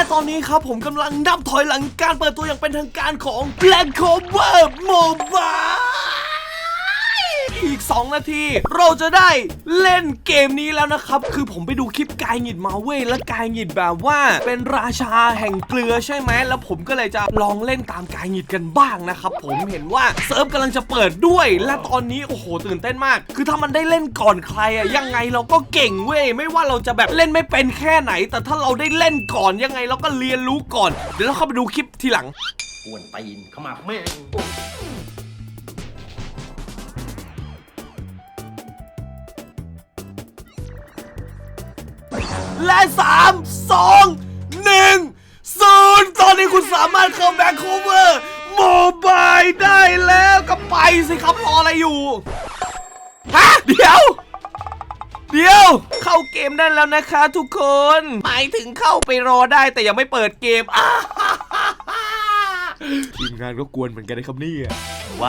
และตอนนี้ครับผมกำลังนับถอยหลังการเปิดตัวอย่างเป็นทางการของ Black Clover Mobile ก 2 นาที เราจะได้เล่นเกมนี้แล้วนะครับ คือผมไปดูคลิปกายหงิดมาเว้ยและกายหงิดแบบว่าเป็นราชาแห่งเกลือใช่ไหมแล้วผมก็เลยจะลองเล่นตามกายหงิดกันบ้างนะครับผมเห็นว่าเซิร์ฟกำลังจะเปิดด้วย และตอนนี้โอ้โหตื่นเต้นมาก คือถ้ามันได้เล่นก่อนใครอะยังไงเราก็เก่งเว้ยไม่ว่าเราจะแบบเล่นไม่เป็นแค่ไหน แต่ถ้าเราได้เล่นก่อนยังไงเราก็เรียนรู้ก่อน เดี๋ยวเราเข้าไปดูคลิปทีหลัง กวนตีนเข้ามาแม่ง และ 3 2 1 0 ตอนนี้คุณสามารถเข้าแบ็คโคเวอร์โมบายได้แล้วก็ไปสิครับรออะไรอยู่ ฮะ เดี๋ยว เดี๋ยว เข้าเกมได้แล้วนะคะทุกคน หมายถึงเข้าไปรอได้แต่ยังไม่เปิดเกมอ้า ทีมงานก็กวนเหมือนกันนะครับเนี่ย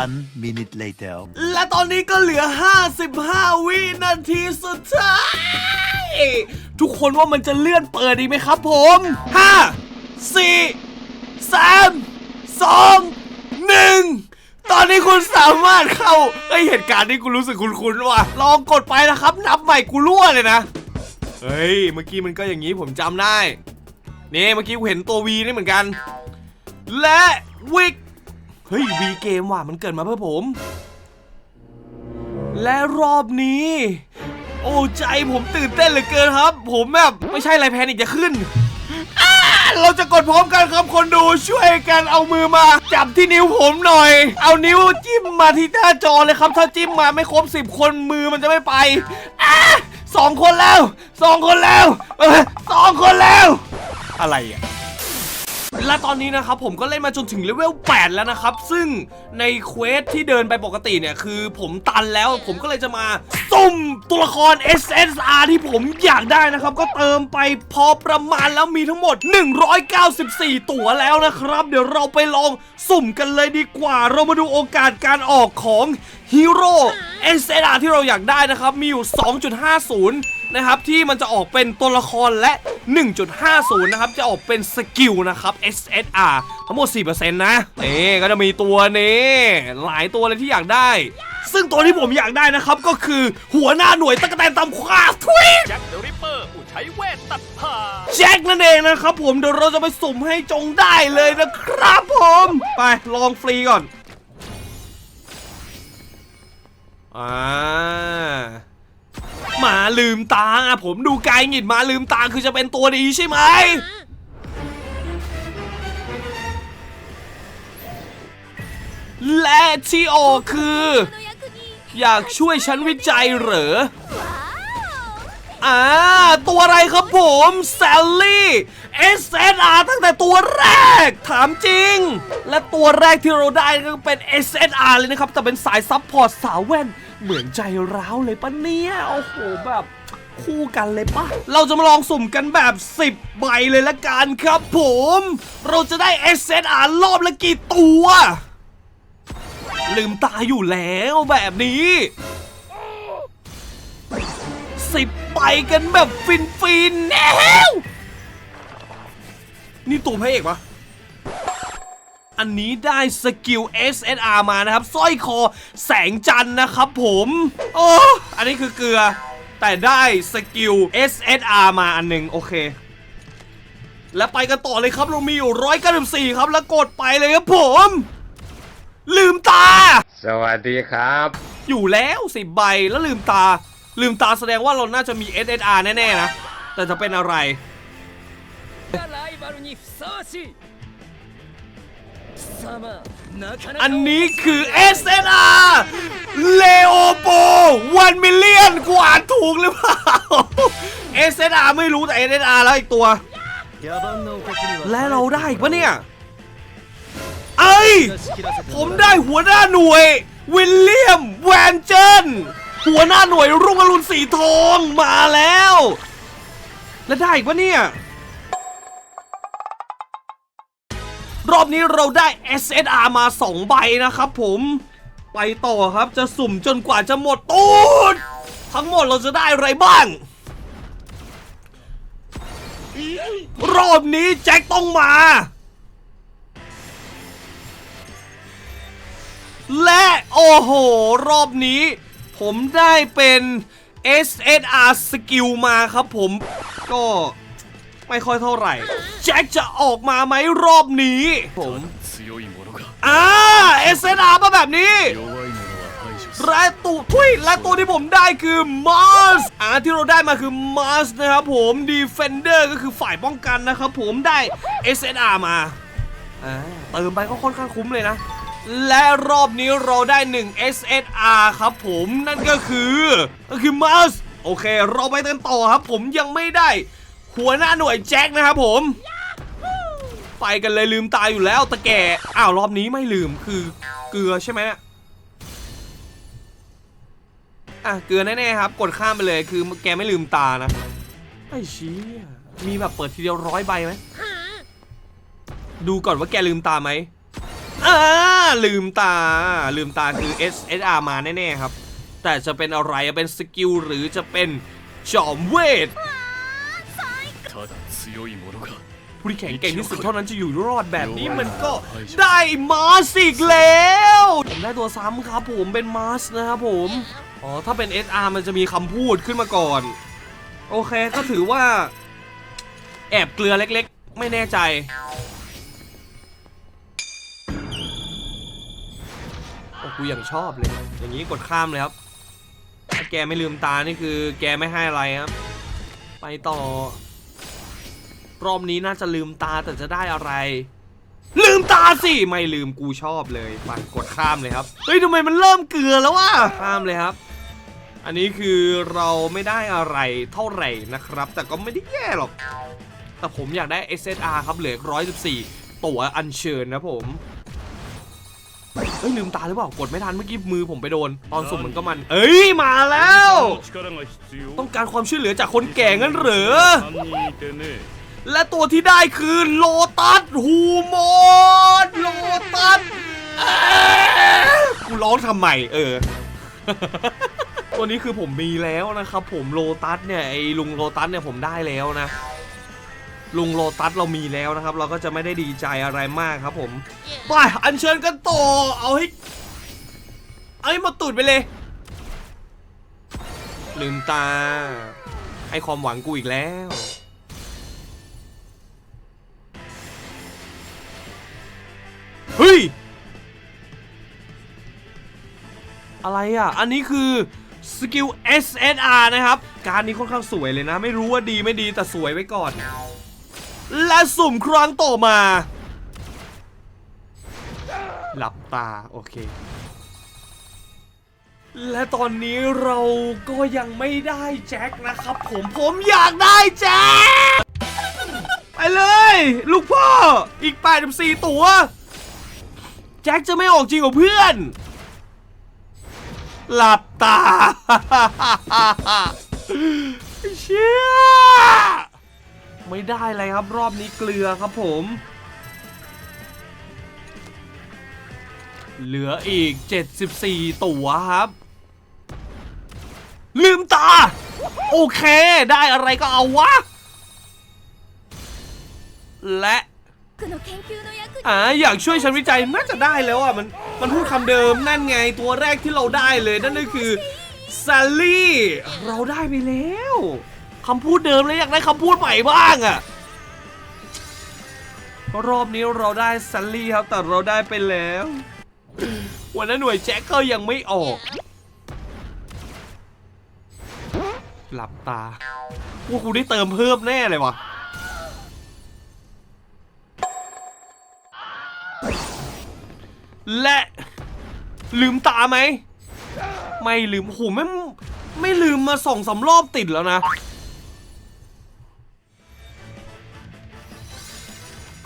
One minute later. และตอนนี้ก็เหลือ 55 วินาทีสุดท้าย ทุกคนว่ามันจะเลื่อนเปิดดีกไหมครับผม 5 4 3 2 1ตอนนี้คุณสามารถเข้าไอยเหตุการณ์นี้กูรู้สึกคุ้นๆว่ะ ลองกดไปนะครับ นับใหม่กูรั่วเลยนะ เฮ้ย เมื่อกี้มันก็อย่างนี้ผมจำได้ นี่เมื่อกี้กูเห็นตัว V นี่เหมือนกัน และวิกเฮ้ยวีเกมว่ะมันเกิดมาเพื่อผม และรอบนี้ โอ้ใจผมตื่นเต้นเหลือเกินครับ ผมแบบไม่ใช่อะไรแพนิกจะขึ้น เราจะกดพร้อมกันครับคนดูช่วยกันเอามือมา จับที่นิ้วผมหน่อย เอานิ้วจิ้มมาที่หน้าจอเลยครับ ถ้าจิ้มมาไม่ครบสิบคนมือมันจะไม่ไปอสองคนแล้วสองคนแล้วสองคนแล้ว อะไรอะ และตอนนี้นะครับผมก็เล่นมาจนถึงเลเวล 8 แล้วนะครับ ซึ่งในเควสที่เดินไปปกติเนี่ย คือผมตันแล้วผมก็เลยจะมาสุ่มตัวละคร SSR ที่ผมอยากได้นะครับ ก็เติมไปพอประมาณแล้วมีทั้งหมด 194 ตัวแล้วนะครับ เดี๋ยวเราไปลองสุ่มกันเลยดีกว่า เรามาดูโอกาสการออกของฮีโร่ SSR ที่เราอยากได้นะครับ มีอยู่ 2.50 นะครับที่มันจะออกเป็นตัวละครและ 1.50 นะครับ จะออกเป็นสกิลนะครับ SSR ทั้งหมด 4%นะนี่ก็จะมีตัวนี้หลายตัวเลยที่อยากได้ ซึ่งตัวที่ผมอยากได้นะครับ ก็คือหัวหน้าหน่วยตะกแตนตำควาทวีตแจ็คเดอะริปเปอร์ผู้ใช้เวทตัดผ่าแจ็คนั่นเองนะครับผมเดี๋ยวเราจะไปสุ่มให้จงได้เลยนะครับผม ไปลองฟรีก่อนอ่าห มาลืมตา ผมดูไกลหงิดมาลืมตาคือจะเป็นตัวดีใช่ไหมและที่ออกคือ อยากช่วยฉันวิจัยเหรออ่าตัวอะไรครับผมแซลลี่ SSR ตั้งแต่ตัวแรก ถามจริง และตัวแรกที่เราได้ก็เป็น SSR เลยนะครับ แต่เป็นสายซับพอร์ตสาวแว่น เหมือนใจร้าวเลยปะเนี่ย โอ้โหแบบคู่กันเลยปะ เราจะมาลองสุ่มกันแบบ 10 ใบเลยละกันครับผม เราจะได้ SSR รอบละกี่ตัว ลืมตาอยู่แล้วแบบนี้สิบไปกันแบบฟินฟินๆแนวนี่ตัวพระเอกปะ อันนี้ได้สกิล SSR มานะครับสร้อยคอแสงจันทร์นะครับผมโอ้อันนี้คือเกลือ แต่ได้สกิล SSR มาอันหนึ่งโอเคแล้วไปกันต่อเลยครับเรามีอยู่194ครับ แล้วกดไปเลยครับผม ลืมตา สวัสดีครับ อยู่แล้วสิบใบแล้วลืมตา ลืมตาแสดงว่าเราน่าจะมี SSR แน่ ๆ นะ แต่จะเป็นอะไร อันนี้คือ SNR เลโอโปวันมิเลียนกว่าถูกหรือเปล่า SNR ไม่รู้แต่ SNR แล้วอีกตัว และเราได้อีกปะเนี่ย เอ้ย ผมได้หัวหน้าหน่วย วิลเลียม แวนเจน หัวหน้าหน่วยรุ่งอรุณสีทองมาแล้ว และได้อีกปะเนี่ย รอบนี้เราได้ SSR มา 2 ใบนะครับผมไปต่อครับจะสุ่มจนกว่าจะหมดตูดทั้งหมดเราจะได้อะไรบ้าง รอบนี้แจ็คต้องมา และโอ้โห รอบนี้ผมได้เป็น SSR skill มาครับผมก็ ไม่ค่อยเท่าไหร่ แจ็คจะออกมาไหมรอบนี้ ผมอ่าเอสเอ็นอาร์มาแบบนี้และตัวทุยและตัวที่ผมได้คือมาร์สอ่าที่เราได้มาคือมาร์สนะครับผมดีเฟนเดอร์ก็คือฝ่ายป้องกันนะครับผมได้เอสเ SNR มาอ่าเติมไปก็ค่อนข้างคุ้มเลยนะ และรอบนี้เราได้ 1 SNR ครับผมนั่นก็คือก็คือมาสโอเค เราไปเติมต่อครับผมยังไม่ได้ หัวหน้าหน่วยแจ็คนะครับผมไปกันเลยลืมตายอยู่แล้วตะแก่อ้าวรอบนี้ไม่ลืมคือเกลือใช่ไหมอะเกลือแน่ๆครับ กดข้ามไปเลยคือแกไม่ลืมตานะไอ้ชี้มีแบบเปิดทีเดียวร้อยใบไหมดูก่อนว่าแกลืมตาไหมอ่ลืมตา ลืมตาคือ S S R มาแน่ๆครับ แต่จะเป็นอะไรเป็นสกิลหรือจะเป็นจอมเวท ผู้ที่แข็งเก่งที่สุดเท่านั้นจะอยู่รอดแบบนี้มันก็ได้มาสอีกแล้วผมได้ตัวซ้ำครับผมเป็นมาสนะครับผม อ๋อ ถ้าเป็น SR มันจะมีคำพูดขึ้นมาก่อน โอเคก็ถือว่า แอบเกลือเล็กๆ ไม่แน่ใจ โอ้กูอย่างชอบเลย อย่างนี้กดข้ามเลยครับ ถ้าแกไม่ลืมตา นี่คือแกไม่ให้อะไรครับ ไปต่อ รอบนี้น่าจะลืมตาแต่จะได้อะไร ลืมตาสิ ไม่ลืมกูชอบเลยไปกดข้ามเลยครับ เฮ้ยทำไมมันเริ่มเกลือแล้ววะข้ามเลยครับ อันนี้คือเราไม่ได้อะไรเท่าไหร่นะครับ แต่ก็ไม่ได้แย่หรอก แต่ผมอยากได้ SSR ครับเหลือ114 ตั๋วอันเชิญนะผมเฮ้ยลืมตาหรือเปล่ากดไม่ทันเมื่อกี้มือผมไปโดน ตอนสุ่มมันก็มัน เอ้ยมาแล้ว ต้องการความช่วยเหลือจากคนแก่งั้นหรือ และตัวที่ได้คือโลตัสฮูโมดโลตัสกูร้องทำไมเออ ตัวนี้คือผมมีแล้วนะครับผมโลตัสเนี่ยไอ้ลุงโลตัสเนี่ยผมได้แล้วนะ ลุงโลตัสเรามีแล้วนะครับ เราก็จะไม่ได้ดีใจอะไรมากครับผมไปอัญเชิญกันต่อเอาให้เอาให้มาตุดไปเลย ลืมตาให้ความหวังกูอีกแล้ว เฮ้ย อะไรอะ อันนี้คือสกิล SSR นะครับ การนี้ค่อนข้างสวยเลยนะ ไม่รู้ว่าดีไม่ดีแต่สวยไว้ก่อน และสุ่มครั้งต่อมา หลับตา โอเค และตอนนี้เราก็ยังไม่ได้แจ็คนะครับผมผมอยากได้แจ็ค ไปเลย ลูกพ่อ อีก84ตัว แจ็คจะไม่ออกจริงกับเพื่อน หลับตาเชื่อไม่ได้เลยครับรอบนี้เกลือครับผม เหลืออีก 74 ตัวครับ ลืมตา โอเค ได้อะไรก็เอาวะ และ อ่าอยากช่วยฉันวิจัยน่าจะได้แล้วอะมันมันพูดคำเดิมนั่นไงตัวแรกที่เราได้เลยนั่นก็คือซ a ลลี่เราได้ไปแล้วคำพูดเดิมเลยอยากได้คำพูดใหม่บ้างอะรอบนี้เราได้ซัลลี่ครับแต่เราได้ไปแล้ว วันนั้นหน่วยแจ็คก็ยังไม่ออก หลับตาว่ากูได้เติมเพิ่มแน่เลยวะ และลืมตาไหม ไม่ลืมโอ้โหไม่ไม่ลืมมาสองสารอบติดแล้วนะ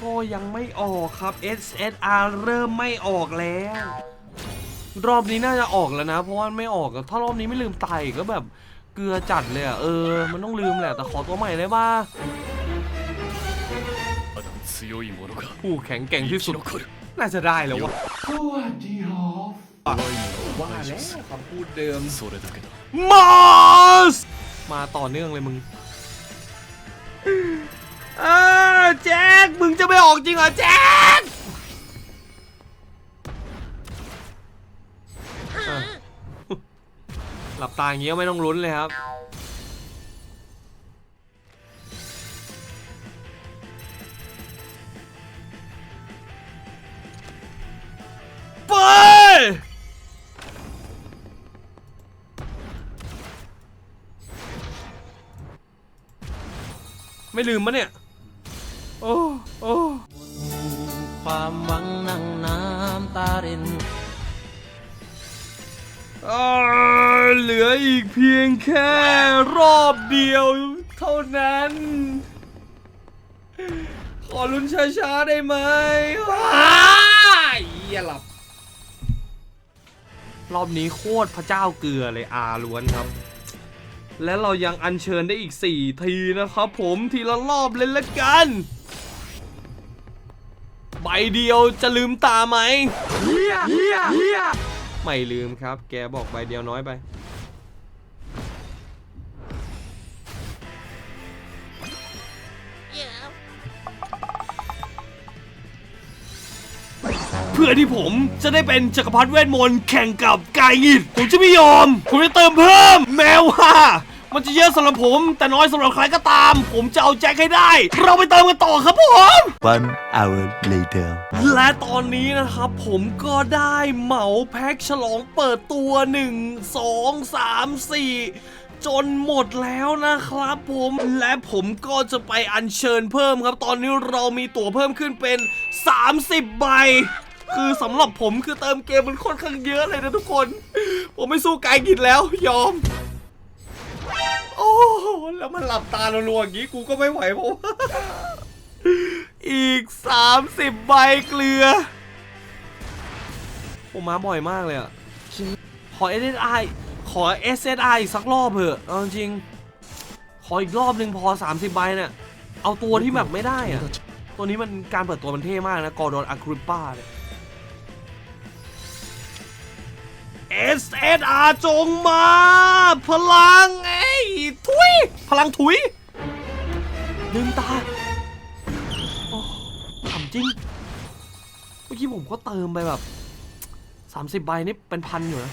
ก็ยังไม่ออกครับ SSR เริ่มไม่ออกแล้ว รอบนี้น่าจะออกแล้วนะ เพราะว่าไม่ออกถ้ารอบนี้ไม่ลืมตายก็แบบเกลือจัดเลยอะเออ มันต้องลืมแหละ แต่ขอตัวใหม่ได้ป่ะผู้แข็งแกร่งที่สุด น่าจะได้แล้ววะ สวัสดีฮอฟว่าแล้วคำพูดเดิมมาสมาต่อเนื่องเลยมึงเออแจ็คมึงจะไม่ออกจริงเหรอแจ็คหลับตาอย่างเงี้ยไม่ต้องลุ้นเลยครับ ไม่ลืมมะเนี่ย โอ้ โอ้ ความหวังนั่งน้ำตารินเหลืออีกเพียงแค่รอบเดียวเท่านั้น ขอลุ้นช้าๆได้ไหมอ้ายเหี้ยหลับ รอบนี้โคตรพระเจ้าเกลือเลยอาล้วนครับ และเรายังอัญเชิญได้อีก 4 ทีนะครับผมทีละรอบเลยละกัน ใบเดียวจะลืมตาไหม ไม่ลืมครับ แกบอกใบเดียวน้อยไป พื่อที่ผมจะได้เป็นจักรพรรดิเวทมนต์แข่งกับกายงิดผมจะไม่ยอม ผมจะเติมเพิ่ม แม้ว่ามันจะเยอะสำหรับผม แต่น้อยสำหรับใครก็ตาม ผมจะเอาแจ็คให้ได้ เราไปเติมกันต่อครับผม One hour later. และตอนนี้นะครับ ผมก็ได้เหมาแพ็คฉลองเปิดตัว 1 2 3 4จนหมดแล้วนะครับผมและผมก็จะไปอัญเชิญเพิ่มครับ ตอนนี้เรามีตั๋วเพิ่มขึ้นเป็น 30 ใบ คือสำหรับผมคือเติมเกมมันค่อนข้างเยอะเลยนะทุกคน ผมไม่สู้กายกินแล้วยอม โอ้แล้วมันหลับตาลัวๆอย่างนี้กูก็ไม่ไหวเพราะว่าอีก 30 ใบเกลือ ผมมาบ่อยมากเลยอะขอ SSI ขอ SSI อีกสักรอบเถอะเอาจริง ขออีกรอบหนึ่งพอ 30 ใบเนี่ย เอาตัวที่แบบไม่ได้อะตัวนี้มันการเปิดตัวมันเท่มากนะกอร์ดอนอะคริปปาเนี่ย SSR จงมา พลังไอ้ยทุย พลังถุยลืมตาโอ้ขำจริง เมื่อกี้ผมก็เติมไปแบบ 30 ใบนี่เป็นพันอยู่นะ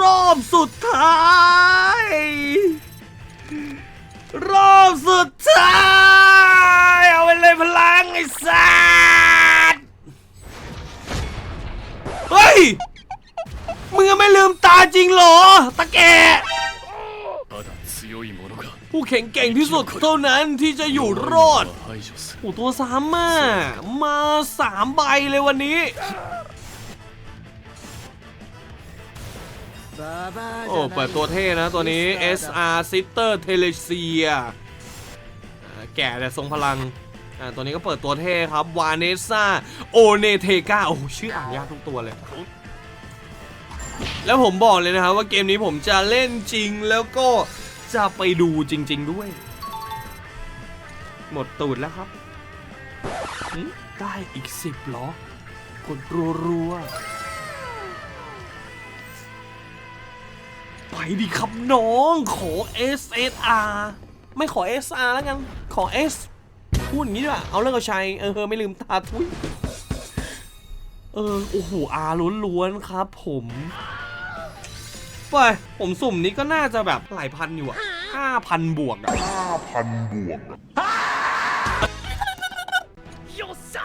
รอบสุดท้าย รอบสุดท้าย เอาไปเลยพลังไอ้สัสเฮ้ย มึงยัไม่ลืมตาจริงเหรอ ตะแกผู้แข็งเก่งที่สุดเท่านั้นที่จะอยู่รอดโอ้ตัวสามมามาสามใบเลยวันนี้ โอ้เปิดตัวเท่นะตัวนี้ SR Sister t e l e s i a แก่แต่ทรงพลังตัวนี้ก็เปิดตัวเท่ครับ วาเนซ่า โอเนเทกาโอ้ชื่ออ่านยากทุกตัวเลย แล้วผมบอกเลยนะครับว่าเกมนี้ผมจะเล่นจริงแล้วก็จะไปดูจริง ๆด้วย หมดตูดแล้วครับได้อีกสิบหรอกดรัวๆไปดิครับน้องขอ SSR ไม่ขอ SR แล้วกัน ขอ S พูดอย่างนี้ด้วยเอาเรื่องเอาชัยเออเออไม่ลืมตาทุย เออ โอ้โห R ล้วนๆครับผมไปผมสุ่มนี้ก็น่าจะแบบหลายพันอยู่อะห้าพันบวกอะ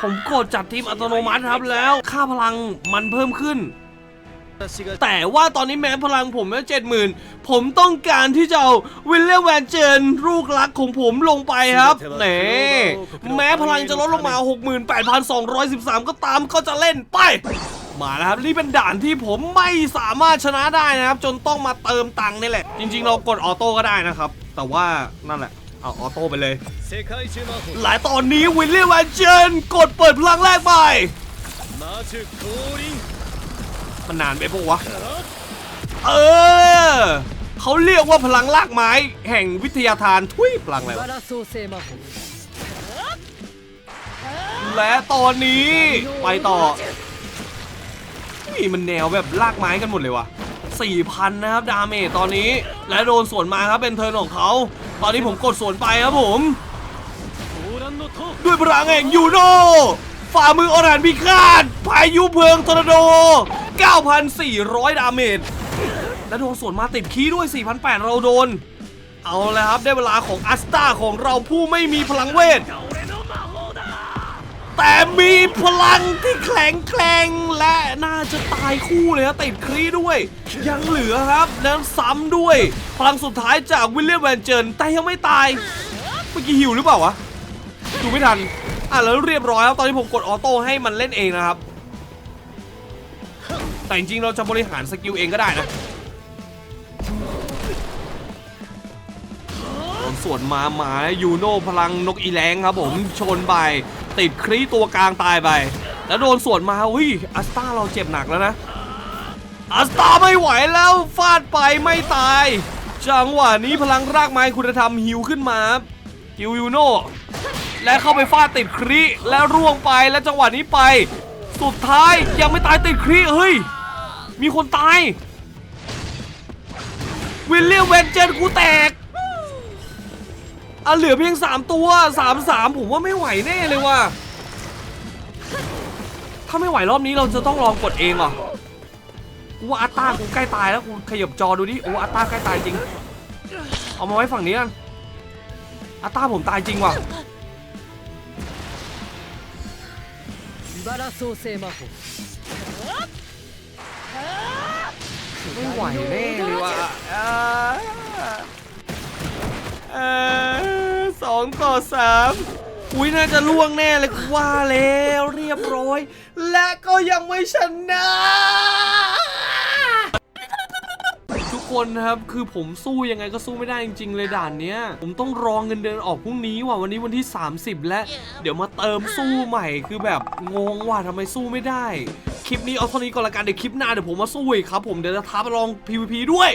ผมกดจัดทีมอัตโนมัติครับแล้ว ค่าพลังมันเพิ่มขึ้น แต่ว่าตอนนี้แม้พลังผมแม้เจ็ดหมื่นผมต้องการที่จะวิลเลียแวนเจนลูกรักของผมลงไปครับเน่แม้พลังจะลดลงมา 68,213 ก็ตามก็จะเล่นไปมาแล้วครับนี่เป็นด่านที่ผมไม่สามารถชนะได้นะครับ จนต้องมาเติมตังค์นี่แหละ จริง ๆ เรากดออโต้ก็ได้นะครับ แต่ว่านั่นแหละเอาออโต้ไปเลย หลายตอนนี้วิลเลียแวนเจนกดเปิดพลังแรกไปันนานไปปะวะ เออ เขาเรียกว่าพลังลากไม้ แห่งวิทยาทานทุยพลังอะไรวะและตอนนี้ไปต่อ นี่มันแนวแบบลากไม้กันหมดเลยวะ4,000 นะครับ ดาเมจตอนนี้ และโดนสวนมาครับเป็นเทิร์นของเขา ตอนนี้ผมกดสวนไปครับผม ด้วยพลังแห่งยูโน ฝ่ามืออรหันต์พิฆาตพายุเพลิงทอร์นาโด 9,400 ดาเมจ และโดนสวนมาติดคีด้วย 4,800 เราโดน เอาเลยครับ ได้เวลาของอัสตาของเราผู้ไม่มีพลังเวท แต่มีพลังที่แข็งแกร่งและน่าจะตายคู่เลยนะติดครีด้วย ยังเหลือครับแล้วซ้ำด้วย พลังสุดท้ายจากวิลเลียมแวนเจิร์นแต่ยังไม่ตาย เมื่อกี้หิวหรือเปล่าวะ ดูไม่ทัน อะแล้วเรียบร้อยแล้วตอนนี้ผมกดออโต้ให้มันเล่นเองนะครับ แต่จริงๆเราจะบริหารสกิลเองก็ได้นะโดนสวนมาหมายูโน่พลังนกอีแรงครับผมชนไป ติดครีตัวกลางตายไป แล้วโดนสวนมาอุ้ยอัสตาเราเจ็บหนักแล้วนะอัสตาไม่ไหวแล้วฟาดไปไม่ตาย จังหวะนี้พลังรากไม้คุณธรรมฮิวขึ้นมาฮิวยูโน่ และเข้าไปฟาดติดครีแล้วร่วงไปแล้วจังหวะนี้ไป สุดท้ายยังไม่ตายติดครีเฮ้ย มีคนตาย วิลเลียมเวนเจนกูแตกอะเหลือเพียง 3 ตัว 3 3 ผมว่าไม่ไหวแน่เลยว่ะถ้าไม่ไหวรอบนี้เราจะต้องลองกดเองเหรอกูว่าอัตตากูใกล้ตายแล้วกูขยับจอดูดิโอ้อัตตาใกล้ตายจริง เอามาไว้ฝั่งนี้กันอัตตาผมตายจริงว่ะ バラ創生魔法 ไม่ไหวแน่เลยว่ะอ่าเออสองต่อสามอุ้ยน่าจะล่วงแน่เลยกูว่าแล้วเรียบร้อย และก็ยังไม่ชนะ ทุก คนนะครับ คือผมสู้ยังไงก็สู้ไม่ได้จริงๆ เลยด่านเนี้ย ผมต้องรองเงินเดือนออกพรุ่งนี้ว่ะวันนี้วันที่ 30 และ เดี๋ยวมาเติมสู้ใหม่คือแบบงงว่ะทำไมสู้ไม่ได้ คลิปนี้เอาเท่านี้ก่อนละกันเดี๋ยวคลิปหน้าเดี๋ยวผมมาสู้อีกครับ ผมเดี๋ยวจะท้าไปลอง PVP ด้วย